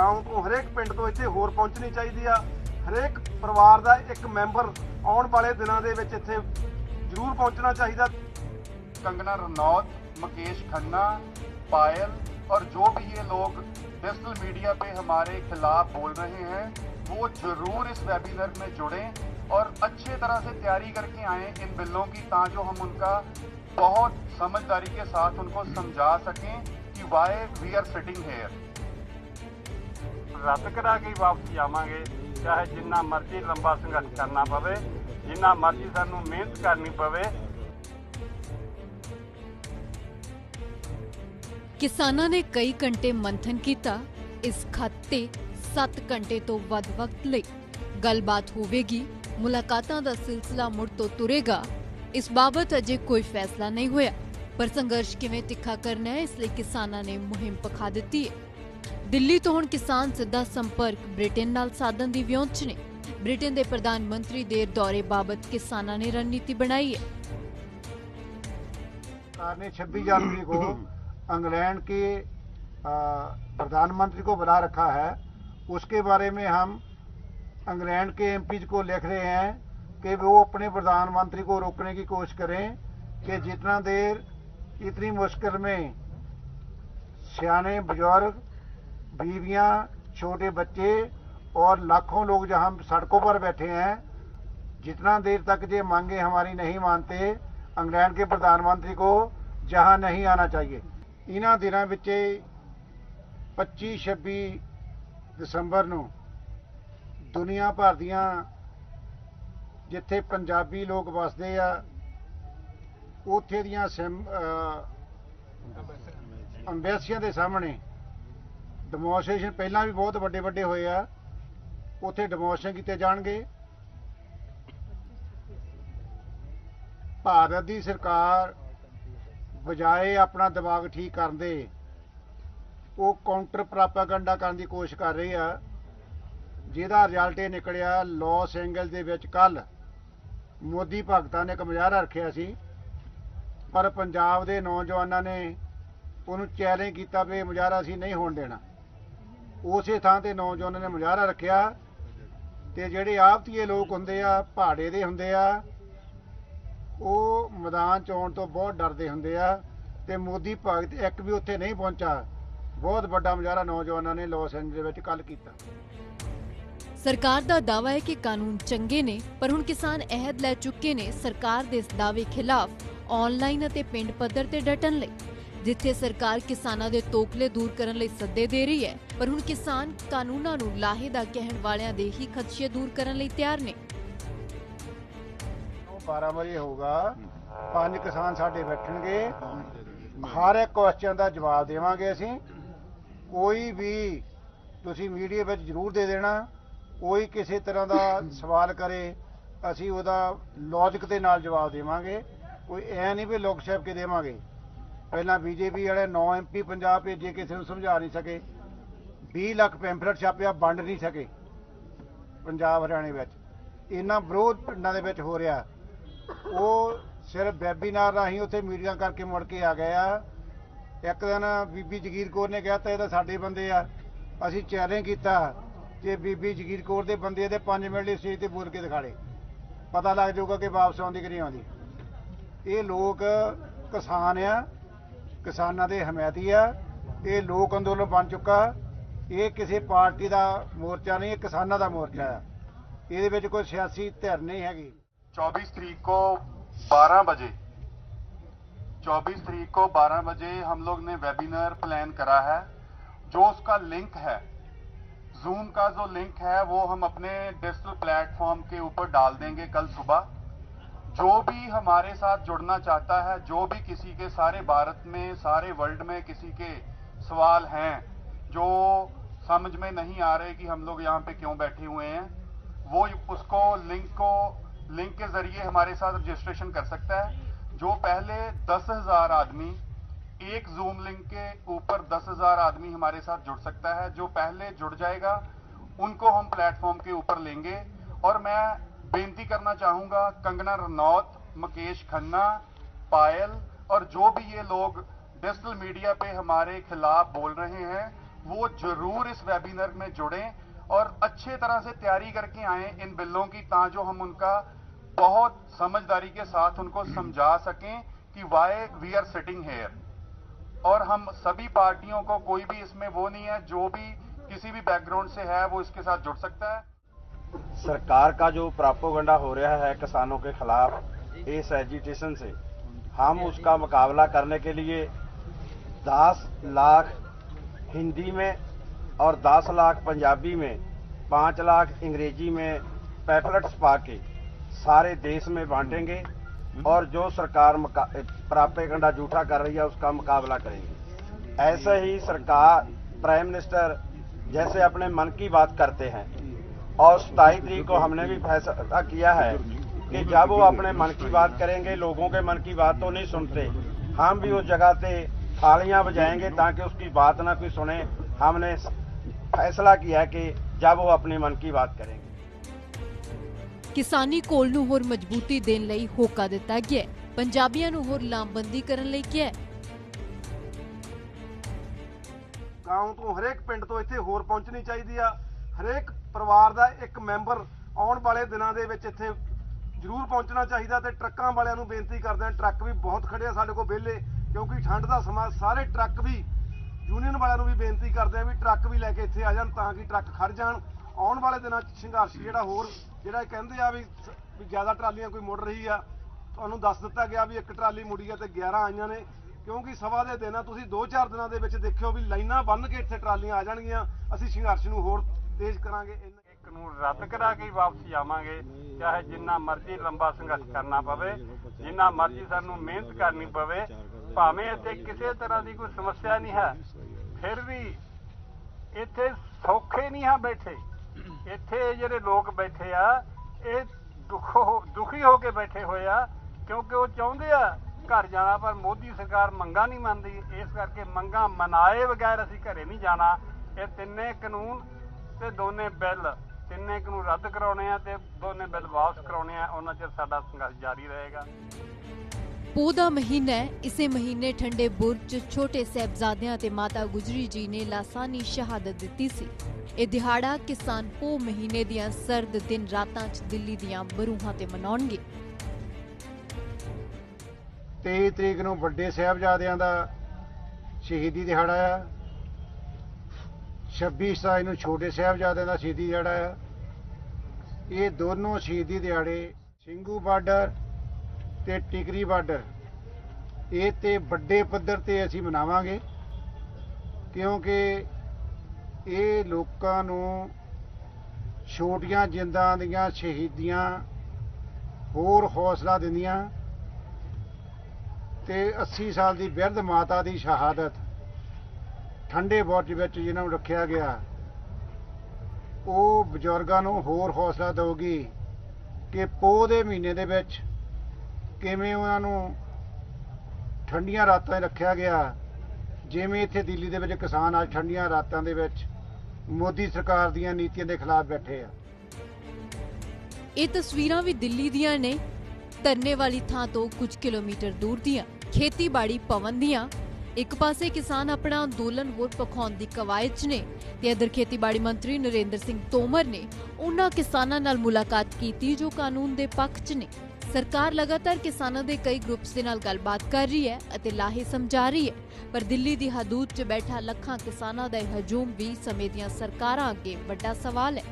Ground ਤੋਂ ਹਰੇਕ ਪਿੰਡ ਤੋਂ ਇੱਥੇ ਹੋਰ ਪਹੁੰਚਣੀ ਚਾਹੀਦੀ ਆ। ਹਰੇਕ ਪਰਿਵਾਰ ਦਾ ਇੱਕ ਮੈਂਬਰ ਆਉਣ ਵਾਲੇ ਦਿਨਾਂ ਦੇ ਵਿੱਚ ਇੱਥੇ ਜ਼ਰੂਰ कंगना रनौत मुकेश खन्ना पायल और जो भी ये लोग डिजिटल मीडिया पे हमारे खिलाफ बोल रहे हैं वो ज़रूर इस वेबिनर में जुड़ें और अच्छे तरह से तैयारी करके आए इन बिलों की ताजो हम उनका बहुत समझदारी के साथ उनको समझा सकें कि why we are sitting here ਰੱਦ ਕਰਾ ਕੇ ਵਾਪਸ ਜਾਵਾਂਗੇ ਚਾਹੇ ਜਿੰਨਾ ਮਰਜ਼ੀ ਲੰਬਾ ਸੰਘਰਸ਼ ਕਰਨਾ ਪਵੇ, ਜਿੰਨਾ ਮਰਜ਼ੀ ਸਾਨੂੰ ਮਿਹਨਤ ਕਰਨੀ ਪਵੇ। ਕਿਸਾਨਾਂ ਨੇ ਕਈ ਘੰਟੇ ਮੰਥਨ ਕੀਤਾ, ਇਸ ਖੱਤ ਤੇ 7 ਘੰਟੇ ਤੋਂ ਵੱਧ ਵਕਤ ਲਈ। ਗੱਲਬਾਤ ਹੋਵੇਗੀ, ਮੁਲਾਕਾਤਾਂ ਦਾ ਸਿਲਸਿਲਾ ਮੁੜ ਤੋਂ ਤੁਰੇਗਾ। ਇਸ ਬਾਬਤ ਅਜੇ ਕੋਈ ਫੈਸਲਾ ਨਹੀਂ ਹੋਇਆ, ਪਰ ਸੰਘਰਸ਼ ਕਿਵੇਂ ਤਿੱਖਾ ਕਰਨਾ ਹੈ, ਇਸ ਲਈ ਕਿਸਾਨਾਂ ਨੇ ਮੁਹਿੰਮ ਪਖਾ ਦਿੱਤੀ ਹੈ। ਦਿੱਲੀ ਤੋਂ ਹੁਣ ਕਿਸਾਨ ਸਿੱਧਾ ਸੰਪਰਕ ਬ੍ਰਿਟੇਨ ਨਾਲ ਸਾਧਨ ਦੀ ਵਿਉਂਤ 'ਚ ਨੇ ਬ੍ਰਿਟੇਨ ਦੇ ਪ੍ਰਧਾਨ ਮੰਤਰੀ ਦੇ ਦੌਰੇ ਬਾਬਤ ਕਿਸਾਨਾਂ ਨੇ ਰਣਨੀਤੀ ਬਣਾਈ ਹੈ सरकार ने 26 जनवरी को इंग्लैंड के अ, प्रधानमंत्री को बुला रखा है उसके बारे में हम इंग्लैंड के एमपीज को लिख रहे हैं कि वो अपने प्रधानमंत्री को रोकने की कोशिश करें कि जितना देर इतनी मुश्किल में सियाने बुजुर्ग बीवियां छोटे बच्चे और लाखों लोग जहां सड़कों पर बैठे हैं जितना देर तक ये मांगे हमारी नहीं मानते ਇੰਗਲੈਂਡ ਕੇ ਪ੍ਰਧਾਨ ਮੰਤਰੀ ਕੋ ਜਹਾਂ ਨਹੀਂ ਆਣਾ ਚਾਹੀਏ ਇਹਨਾਂ ਦਿਨਾਂ ਵਿੱਚ 25 26 ਦਸੰਬਰ ਨੂੰ ਦੁਨੀਆ ਭਰ ਦੀਆਂ ਜਿੱਥੇ ਪੰਜਾਬੀ ਲੋਕ ਵਸਦੇ ਆ ਉੱਥੇ ਦੀਆਂ ਅੰਬੈਸੀਆਂ ਦੇ ਸਾਹਮਣੇ ਡੈਮੋਨਸਟ੍ਰੇਸ਼ਨ ਪਹਿਲਾਂ ਵੀ ਬਹੁਤ ਵੱਡੇ ਵੱਡੇ ਹੋਏ ਆ। ਉੱਥੇ ਡੈਮੋਨਸਟ੍ਰੇਸ਼ਨ ਕੀਤੇ ਜਾਣਗੇ। ਭਾਰਤ ਦੀ ਸਰਕਾਰ ਬਜਾਏ ਆਪਣਾ ਦਿਮਾਗ ਠੀਕ ਕਰਨ ਦੇ ਉਹ ਕਾਊਂਟਰ ਪ੍ਰਾਪਾਗੈਂਡਾ ਕਰਨ ਦੀ ਕੋਸ਼ਿਸ਼ ਕਰ ਰਹੀ ਆ। ਜਿਹਦਾ ਰਿਜ਼ਲਟ ਇਹ ਨਿਕਲਿਆ, ਲਾਸ ਐਂਜਲਸ ਦੇ ਵਿੱਚ ਕੱਲ ਮੋਦੀ ਭਗਤਾਂ ਨੇ ਇੱਕ ਮੁਜ਼ਾਹਰਾ ਰੱਖਿਆ ਸੀ। ਪਰ ਪੰਜਾਬ ਦੇ ਨੌਜਵਾਨਾਂ ਨੇ ਉਹਨੂੰ ਚੈਲੰਜ ਕੀਤਾ ਵੀ ਮੁਜ਼ਾਹਰਾ ਅਸੀਂ ਨਹੀਂ ਹੋਣ ਦੇਣਾ। ਉਸੇ ਥਾਂ ਤੇ ਨੌਜਵਾਨਾਂ ਨੇ ਮੁਜ਼ਾਹਰਾ ਰੱਖਿਆ ਤੇ ਜਿਹੜੇ ਆਪਤੀਏ ਲੋਕ ਹੁੰਦੇ ਆ, ਪਹਾੜੇ ਦੇ ਹੁੰਦੇ ਆ, ਉਹ ਮੈਦਾਨ ਚ ਆਉਣ ਤੋਂ ਬਹੁਤ ਡਰਦੇ ਹੁੰਦੇ ਆ ਤੇ ਮੋਦੀ ਭਗਤ ਇੱਕ ਵੀ ਉੱਥੇ ਨਹੀਂ ਪਹੁੰਚਾ। ਬਹੁਤ ਵੱਡਾ ਮੁਜ਼ਾਹਰਾ ਨੌਜਵਾਨਾਂ ਨੇ ਲਾਸ ਐਂਜਲਸ ਦੇ ਵਿੱਚ ਕੱਲ ਕੀਤਾ। ਸਰਕਾਰ ਦਾ ਦਾਅਵਾ ਹੈ ਕਿ ਕਾਨੂੰਨ ਚੰਗੇ ਨੇ, ਪਰ ਹੁਣ ਕਿਸਾਨ ਅਹਿਦ ਲੈ ਚੁੱਕੇ ਨੇ ਸਰਕਾਰ ਦੇ ਇਸ ਦਾਅਵੇ ਖਿਲਾਫ ਆਨਲਾਈਨ ਅਤੇ ਪਿੰਡ ਪੱਧਰ ਤੇ ਡਟਣ ਲਈ। ਜਿੱਥੇ ਸਰਕਾਰ ਕਿਸਾਨਾਂ ਦੇ ਤੋਕਲੇ ਦੂਰ ਕਰਨ ਲਈ ਸੱਦੇ ਦੇ ਰਹੀ ਹੈ, ਪਰ ਹੁਣ ਕਿਸਾਨ ਕਾਨੂੰਨਾਂ ਨੂੰ ਲਾਹੇ ਦਾ ਕਹਿਣ ਵਾਲਿਆਂ ਦੇ ਹੀ ਖਦਸ਼ੇ ਦੂਰ ਕਰਨ ਲਈ ਤਿਆਰ ਨੇ। ਉਹ 12 ਵਜੇ ਹੋਊਗਾ, ਪੰਜ ਕਿਸਾਨ ਸਾਡੇ ਬੈਠਣਗੇ। ਹਰ ਇੱਕ ਕੁਐਸਚਨ ਦਾ ਜਵਾਬ ਦੇਵਾਂਗੇ ਅਸੀਂ। ਕੋਈ ਵੀ ਤੁਸੀਂ ਮੀਡੀਆ ਵਿੱਚ ਜ਼ਰੂਰ ਦੇ ਦੇਣਾ, ਕੋਈ ਕਿਸੇ ਤਰ੍ਹਾਂ ਦਾ ਸਵਾਲ ਕਰੇ, ਅਸੀਂ ਉਹਦਾ ਲੌਜੀਕ ਦੇ ਨਾਲ ਜਵਾਬ ਦੇਵਾਂਗੇ। ਕੋਈ ਐ ਨਹੀਂ ਵੀ ਲੋਕ ਛਾਪ ਕੇ ਦੇਵਾਂਗੇ। ਪਹਿਲਾਂ ਬੀਜੇਪੀ ਵਾਲੇ 9 ਐਮਪੀ ਪੰਜਾਬ ਭੇਜੇ, ਕਿਸੇ ਨੂੰ ਸਮਝਾ ਨਹੀਂ ਸਕੇ। 20 ਲੱਖ ਪੈਂਫਲੇਟ ਛਾਪਿਆ, ਵੰਡ ਨਹੀਂ ਸਕੇ ਪੰਜਾਬ ਹਰਿਆਣੇ ਵਿੱਚ। ਇੰਨਾ ਵਿਰੋਧ ਪਿੰਡਾਂ ਦੇ ਵਿੱਚ ਹੋ ਰਿਹਾ। ਉਹ ਸਿਰਫ ਵੈਬੀਨਾਰ ਰਾਹੀਂ ਉੱਥੇ ਮੀਟਿੰਗਾਂ ਕਰਕੇ ਮੁੜ ਕੇ ਆ ਗਏ ਆ। ਇੱਕ ਦਿਨ ਬੀਬੀ ਜਗੀਰ ਕੌਰ ਨੇ ਕਿਹਾ, ਤਾਂ ਇਹ ਤਾਂ ਸਾਡੇ ਬੰਦੇ ਆ। ਅਸੀਂ ਚੈਲੰਜ ਕੀਤਾ ਕਿ ਬੀਬੀ ਜਗੀਰ ਕੌਰ ਦੇ ਬੰਦੇ ਇਹਦੇ 5 ਮਿੰਟ ਲਈ ਸਟੇਜ ਤੇ ਬੋਲ ਕੇ ਦਿਖਾੜੇ ਪਤਾ ਲੱਗ ਜਾਊਗਾ ਕਿ ਵਾਪਸ ਆਉਂਦੀ ਕਿ ਨਹੀਂ ਆਉਂਦੀ। ਇਹ ਲੋਕ ਕਿਸਾਨ ਆ। ਕਿਸਾਨਾਂ ਦੇ ਹਮਾਇਤੀ ਆ ਇਹ ਲੋਕ ਅੰਦੋਲਨ ਬਣ ਚੁੱਕਾ ਇਹ ਕਿਸੇ ਪਾਰਟੀ ਦਾ ਮੋਰਚਾ ਨਹੀਂ ਇਹ ਕਿਸਾਨਾਂ ਦਾ ਮੋਰਚਾ ਆ ਇਹਦੇ ਵਿੱਚ ਕੋਈ ਸਿਆਸੀ ਧਿਰ ਨਹੀਂ ਹੈਗੀ 24 तारीख को 12 बजे 24 तारीख को 12 बजे हम लोग ने वेबिनार प्लान करा है जो उसका लिंक है जूम का जो लिंक है वो हम अपने डिजिटल प्लेटफॉर्म के ऊपर डाल देंगे कल सुबह जो भी हमारे साथ जुड़ना चाहता है, जो भी किसी के सारे भारत में, सारे वर्ल्ड में किसी के सवाल हैं, जो समझ में नहीं आ रहे कि हम लोग यहाँ पे क्यों बैठे हुए हैं, वो उसको लिंक को लिंक के ज़रिए हमारे साथ रजिस्ट्रेशन कर सकता है। जो पहले दस हज़ार आदमी, एक जूम लिंक के ऊपर दस हज़ार आदमी हमारे साथ जुड़ सकता है। जो पहले जुड़ जाएगा, उनको हम प्लेटफॉर्म के ऊपर लेंगे। और मैं बेनती करना चाहूँगा, कंगना रनौत, मुकेश खन्ना, पायल और जो भी ये लोग डिजिटल मीडिया पे हमारे खिलाफ बोल रहे हैं, वो ज़रूर इस वेबिनार में जुड़ें और अच्छे तरह से तैयारी करके आए इन बिलों की, ताजो हम उनका बहुत समझदारी के साथ उनको समझा सकें कि why we are sitting here और हम सभी पार्टियों को, कोई भी इसमें वो नहीं है, जो भी किसी भी बैकग्राउंड से है, वो इसके साथ जुड़ सकता है। सरकार का जो प्रापोगंडा हो रहा है किसानों के खिलाफ इस एजिटेशन से, हम उसका मुकाबला करने के लिए 10 लाख हिंदी में और 10 लाख पंजाबी में 5 लाख अंग्रेज़ी में पैफलेट्स पा के सारे देश में बांटेंगे और जो सरकार प्रापेगंडा जूठा कर रही है, उसका मुकाबला करेंगे। ऐसे ही सरकार प्राइम मिनिस्टर जैसे अपने मन की बात करते हैं और सताईस तरीक को हमने भी फैसला किया है कि जब वो अपने मन की बात करेंगे लोगों के मन की बात तो नहीं सुनते हम भी उस जगह पे थालियां बजाएंगे ताकि उसकी बात ना कोई सुने हमने फैसला किया कि जब वो अपने मन की बात करेंगे ਕਿਸਾਨੀ ਕੋਲ ਨੂੰ ਹੋਰ ਮਜ਼ਬੂਤੀ ਦੇਣ ਲਈ ਹੋਕਾ ਦਿੱਤਾ ਗਿਆ ਹੈ। ਪੰਜਾਬੀਆਂ ਨੂੰ ਹੋਰ ਲਾਮਬੰਦੀ ਕਰਨ ਲਈ ਕਿਹਾ ਹੈ। ਗਾਉਂ ਤੋਂ ਹਰੇਕ ਪਿੰਡ ਤੋਂ ਇੱਥੇ ਹੋਰ ਪਹੁੰਚਣੀ ਚਾਹੀਦੀ ਆ ਹਰੇਕ ਪਰਿਵਾਰ ਦਾ ਇੱਕ ਮੈਂਬਰ ਆਉਣ ਵਾਲੇ ਦਿਨਾਂ ਦੇ ਵਿੱਚ ਇੱਥੇ ਜ਼ਰੂਰ ਪਹੁੰਚਣਾ ਚਾਹੀਦਾ ਤੇ ਟਰੱਕਾਂ ਵਾਲਿਆਂ ਨੂੰ ਬੇਨਤੀ ਕਰਦੇ ਹਾਂ, ਟਰੱਕ ਵੀ ਬਹੁਤ ਖੜੇ ਆ ਸਾਡੇ ਕੋਲ ਵਿਹਲੇ, ਕਿਉਂਕਿ ਠੰਡ ਦਾ ਸਮਾਂ, ਸਾਰੇ ਟਰੱਕ ਵੀ ਯੂਨੀਅਨ ਵਾਲਿਆਂ ਨੂੰ ਵੀ ਬੇਨਤੀ ਕਰਦੇ ਆ ਵੀ ਟਰੱਕ ਵੀ ਲੈ ਕੇ ਇੱਥੇ ਆ ਜਾਣ ਤਾਂ ਕਿ ਟਰੱਕ ਖੜ ਜਾਣ। ਆਉਣ ਵਾਲੇ ਦਿਨਾਂ 'ਚ ਸੰਘਰਸ਼ ਜਿਹੜਾ ਹੋਰ, ਜਿਹੜਾ ਇਹ ਕਹਿੰਦੇ ਆ ਵੀ ਜ਼ਿਆਦਾ ਟਰਾਲੀਆਂ ਕੋਈ ਮੁੜ ਰਹੀ ਆ, ਤੁਹਾਨੂੰ ਦੱਸ ਦਿੱਤਾ ਗਿਆ ਵੀ ਇੱਕ ਟਰਾਲੀ ਮੁੜੀ ਆ ਤੇ 11 ਆਈਆਂ ਨੇ, ਕਿਉਂਕਿ ਸਵਾ ਦੇ ਦਿਨਾਂ ਤੁਸੀਂ 2-4 ਦਿਨਾਂ ਦੇ ਵਿੱਚ ਦੇਖਿਓ ਵੀ ਲਾਈਨਾਂ ਬੰਨ ਕੇ ਇੱਥੇ ਟਰਾਲੀਆਂ ਆ ਜਾਣਗੀਆਂ, ਅਸੀਂ ਸੰਘਰਸ਼ ਨੂੰ ਹੋਰ ਤੇਜ਼ ਕਰਾਂਗੇ। ਇਹ ਕਾਨੂੰਨ ਰੱਦ ਕਰਾ ਕੇ ਹੀ ਵਾਪਸ ਆਵਾਂਗੇ। ਚਾਹੇ ਜਿੰਨਾ ਮਰਜ਼ੀ ਲੰਬਾ ਸੰਘਰਸ਼ ਕਰਨਾ ਪਵੇ, ਜਿੰਨਾ ਮਰਜ਼ੀ ਸਾਨੂੰ ਮਿਹਨਤ ਕਰਨੀ ਪਵੇ, ਭਾਵੇਂ ਇੱਥੇ ਕਿਸੇ ਤਰ੍ਹਾਂ ਦੀ ਕੋਈ ਸਮੱਸਿਆ ਨਹੀਂ ਹੈ। ਫਿਰ ਵੀ ਇੱਥੇ ਸੌਖੇ ਨਹੀਂ ਆ ਬੈਠੇ। ਇੱਥੇ ਜਿਹੜੇ ਲੋਕ ਬੈਠੇ ਆ, ਇਹ ਦੁੱਖ ਦੁਖੀ ਹੋ ਕੇ ਬੈਠੇ ਹੋਏ ਆ, ਕਿਉਂਕਿ ਉਹ ਚਾਹੁੰਦੇ ਆ ਘਰ ਜਾਣਾ, ਪਰ ਮੋਦੀ ਸਰਕਾਰ ਮੰਗਾ ਨਹੀਂ ਮੰਨਦੀ। ਇਸ ਕਰਕੇ ਮੰਗਾ ਮਨਾਏ ਬਗੈਰ ਅਸੀਂ ਘਰੇ ਨਹੀਂ ਜਾਣਾ। ਇਹ ਤਿੰਨੇ ਕਾਨੂੰਨ ਤੇ ਦੋਨੇ ਬਿੱਲ ਤਿੰਨੇ ਕਾਨੂੰਨ ਰੱਦ ਕਰਾਉਣੇ ਆ ਤੇ ਦੋਨੇ ਬਿੱਲ ਵਾਪਸ ਕਰਾਉਣੇ ਆ ਉਹਨਾਂ ਚਿਰ ਸਾਡਾ ਸੰਘਰਸ਼ ਜਾਰੀ ਰਹੇਗਾ। ਪੋਹ ਦਾ ਮਹੀਨਾ ਹੈ ਇਸੇ ਮਹੀਨੇ ਠੰਡੇ ਬੁਰਜ 'ਚ ਛੋਟੇ ਸਹਿਬਜ਼ਾਦਿਆਂ ਤੇ ਮਾਤਾ ਗੁਜਰੀ ਜੀ ਨੇ ਲਾਸਾਨੀ ਸ਼ਹਾਦਤ ਦਿੱਤੀ ਸੀ। ਇਹ ਦਿਹਾੜਾ ਕਿਸਾਨ ਪੋਹ ਮਹੀਨੇ ਦੀਆਂ ਸਰਦ ਦਿਨ ਰਾਤਾਂ 'ਚ ਦਿੱਲੀ ਦੀਆਂ ਬਰੂਹਾਂ ਤੇ ਮਨਾਉਣਗੇ। 23 ਤਰੀਕ ਨੂੰ ਵੱਡੇ ਸਾਹਿਬਜ਼ਾਦਿਆਂ ਦਾ ਸ਼ਹੀਦੀ ਦਿਹਾੜਾ ਆ। 26 ਸਤਾਈ ਨੂੰ ਛੋਟੇ ਸਾਹਿਬਜ਼ਾਦਿਆਂ ਦਾ ਸ਼ਹੀਦੀ ਦਿਹਾੜਾ ਆ। ਇਹ ਦੋਨੋਂ ਸ਼ਹੀਦੀ ਦਿਹਾੜੇ ਸਿੰਘੂ ਬਾਰਡਰ ਤੇ ਟਿਕਰੀ ਬਾਰਡਰ। ਇਹ ਤੇ ਵੱਡੇ ਪੱਧਰ ਤੇ ਅਸੀਂ ਮਨਾਵਾਂਗੇ, ਕਿਉਂਕਿ ਇਹ ਲੋਕਾਂ ਨੂੰ ਛੋਟੀਆਂ ਜਿੰਦਾਂ ਦੀਆਂ ਸ਼ਹੀਦੀਆਂ ਹੋਰ ਹੌਸਲਾ ਦਿੰਦੀਆਂ ਤੇ 80 ਸਾਲ ਦੀ ਬਿਰਧ ਮਾਤਾ ਦੀ ਸ਼ਹਾਦਤ ਠੰਡੇ ਬੁਰਜ ਵਿੱਚ ਜਿਨ੍ਹਾਂ ਨੂੰ ਰੱਖਿਆ ਗਿਆ। ਉਹ ਬਜ਼ੁਰਗਾਂ ਨੂੰ ਹੋਰ ਹੌਸਲਾ ਦੇਊਗੀ ਕਿ ਪੋਹ ਦੇ ਮਹੀਨੇ ਦੇ ਵਿੱਚ ਕਿਵੇਂ ਉਹਨਾਂ ਨੂੰ ਠੰਡੀਆਂ ਰਾਤਾਂ ਰੱਖਿਆ ਗਿਆ। ਜਿਵੇਂ ਇੱਥੇ ਦਿੱਲੀ ਦੇ ਵਿੱਚ ਕਿਸਾਨ ਅੱਜ ਠੰਡੀਆਂ ਰਾਤਾਂ ਦੇ ਵਿੱਚ ਮੋਦੀ ਸਰਕਾਰ ਦੀਆਂ ਨੀਤੀਆਂ ਦੇ ਖਿਲਾਫ ਬੈਠੇ ਆ। ਇਹ ਤਸਵੀਰਾਂ ਵੀ ਦਿੱਲੀ ਦੀਆਂ ਨੇ। ਧਰਨੇ ਵਾਲੀ ਥਾਂ ਤੋਂ ਕੁਝ ਕਿਲੋਮੀਟਰ ਦੂਰ ਦੀਆਂ ਖੇਤੀਬਾੜੀ ਭਵਨ ਦੀਆਂ ਇੱਕ ਪਾਸੇ ਕਿਸਾਨ ਆਪਣਾ ਅੰਦੋਲਨ ਹੋਰ ਪਖਾਉਣ ਦੀ ਕਵਾਇਦ 'ਚ ਨੇ ਤੇ ਇਧਰ ਖੇਤੀਬਾੜੀ ਮੰਤਰੀ ਨਰਿੰਦਰ ਸਿੰਘ ਤੋਮਰ ਨੇ ਉਹਨਾਂ ਕਿਸਾਨਾਂ ਨਾਲ ਮੁਲਾਕਾਤ ਕੀਤੀ ਜੋ ਕਾਨੂੰਨ ਦੇ ਪੱਖ 'ਚ ਨੇ। ਸਰਕਾਰ ਲਗਾਤਾਰ ਕਿਸਾਨਾਂ ਦੇ ਕਈ ਗਰੁੱਪਸ ਦੇ ਨਾਲ ਗੱਲਬਾਤ ਕਰ ਰਹੀ ਹੈ ਅਤੇ ਲਾਹੇ ਸਮਝਾ ਰਹੀ ਹੈ, ਪਰ ਦਿੱਲੀ ਦੀ ਹਦੂਦ 'ਚ ਬੈਠਾ ਲੱਖਾਂ ਕਿਸਾਨਾਂ ਦਾ ਇਹ ਹਜੂਮ ਵੀ ਸਮੇਂ ਦੀਆਂ ਸਰਕਾਰਾਂ ਅੱਗੇ ਵੱਡਾ ਸਵਾਲ ਹੈ।